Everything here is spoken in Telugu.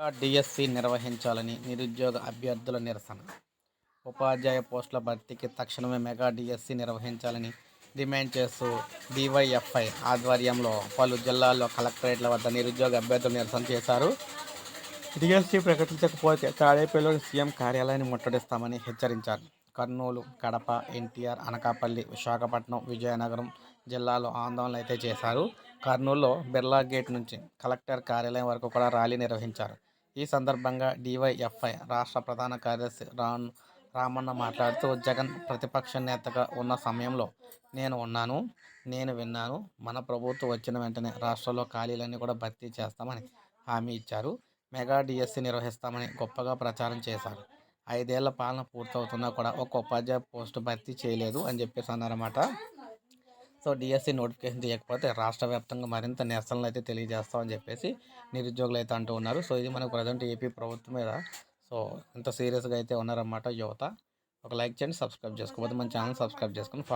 డిఎస్సి నిర్వహించాలని నిరుద్యోగ అభ్యర్థుల నిరసన. ఉపాధ్యాయ పోస్టుల భర్తీకి తక్షణమే మెగా డిఎస్సి నిర్వహించాలని డిమాండ్ చేస్తూ డివైఎఫ్ఐ ఆధ్వర్యంలో పలు జిల్లాల్లో కలెక్టరేట్ల వద్ద నిరుద్యోగ అభ్యర్థులు నిరసన చేశారు. డిఎస్సి ప్రకటించకపోతే తాడేపల్లిలోని సీఎం కార్యాలయాన్ని ముట్టడిస్తామని హెచ్చరించారు. కర్నూలు కడప ఎన్టీఆర్ అనకాపల్లి విశాఖపట్నం విజయనగరం జిల్లాలో ఆందోళన అయితే చేశారు. కర్నూలులో బిర్లా గేట్ నుంచి కలెక్టర్ కార్యాలయం వరకు కూడా ర్యాలీ నిర్వహించారు. ఈ సందర్భంగా డివైఎఫ్ఐ రాష్ట్ర ప్రధాన కార్యదర్శి రాన్ రామన్న మాట్లాడుతూ జగన్ ప్రతిపక్ష నేతగా ఉన్న సమయంలో నేను ఉన్నాను నేను విన్నాను. మన ప్రభుత్వం వచ్చిన వెంటనే రాష్ట్రంలో ఖాళీలన్నీ కూడా భర్తీ చేస్తామని హామీ ఇచ్చారు. మెగా డిఎస్సి నిర్వహిస్తామని గొప్పగా ప్రచారం చేశారు. ఐదేళ్ళ పాలన పూర్తవుతున్నా కూడా ఒక ఉపాధ్యాయ పోస్టు భర్తీ చేయలేదు అని చెప్పేసి అన్నారన్నమాట. సో డిఎస్సి నోటిఫికేషన్ తీయకపోతే రాష్ట్ర వ్యాప్తంగా మరింత నిరసనలు అయితే తెలియజేస్తామని చెప్పేసి నిరుద్యోగులు అయితే అంటూ ఉన్నారు. సో ఇది మనకు ప్రజెంట్ ఏపీ ప్రభుత్వం మీద. సో ఇంత సీరియస్గా అయితే ఉన్నారన్నమాట యువత. ఒక లైక్ చేయండి సబ్స్క్రైబ్ చేసుకోకపోతే మన ఛానల్ సబ్స్క్రైబ్ చేసుకొని